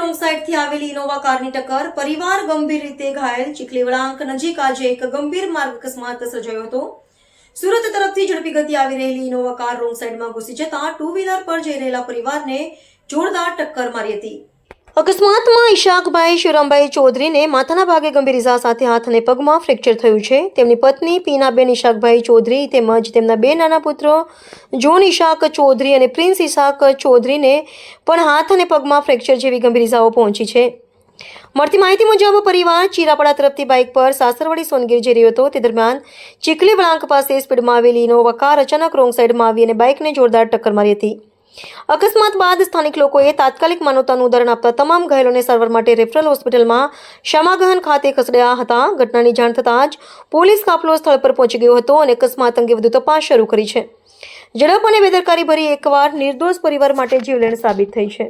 Wrong સાઈડથી આવેલી Innova કારની ટક્કર પરિવાર ગંભીર રીતે ઘાયલ. ચીખલી વળાંક નજીક આજે એક ગંભીર માર્ગ અકસ્માત સર્જાયો હતો. સુરત તરફથી ઝડપી ગતિ આવી રહેલી ઇનોવા કાર રોંગ સાઈડમાં ઘૂસી જતા ટુ વ્હીલર પર જઈ રહેલા પરિવારને જોરદાર ટક્કર મારી હતી. અકસ્માતમાં ઈશાકભાઈ શિવરામભાઈ ચૌધરીને માથાના ભાગે ગંભીર ઇજા સાથે હાથ અને પગમાં ફ્રેક્ચર થયું છે. તેમની પત્ની પીનાબેન ઈશાકભાઈ ચૌધરી તેમજ તેમના બે નાના પુત્રો જોન ઈશાક ચૌધરી અને પ્રિન્સ ઈશાક ચૌધરીને પણ હાથ અને પગમાં ફ્રેક્ચર જેવી ગંભીર ઇજાઓ પહોંચી છે. મળતી માહિતી મુજબ, પરિવાર ચીરાપડા તરફથી બાઇક પર સાસરવાડી સોનગીર જઈ રહ્યો હતો. તે દરમિયાન ચીખલી વળાંક પાસે સ્પીડમાં આવેલી ઇનોવા કાર અચાનક રોંગ સાઈડમાં આવી અને બાઇકને જોરદાર ટક્કર મારી હતી. અકસ્માત બાદ સ્થાનિક લોકોએ તાત્કાલિક માનવતાનું ઉદાહરણ આપતા તમામ ઘાયલોને સારવાર માટે રેફરલ હોસ્પિટલમાં ક્ષમાગહન ખાતે ખસેડ્યા હતા. ઘટનાની જાણ થતાં જ પોલીસ કાફલો સ્થળ પર પહોંચી ગયો હતો અને અકસ્માત અંગે વધુ તપાસ શરૂ કરી છે. ઝડપ અને બેદરકારી ભરી એકવાર નિર્દોષ પરિવાર માટે જીવલેણ સાબિત થઈ છે.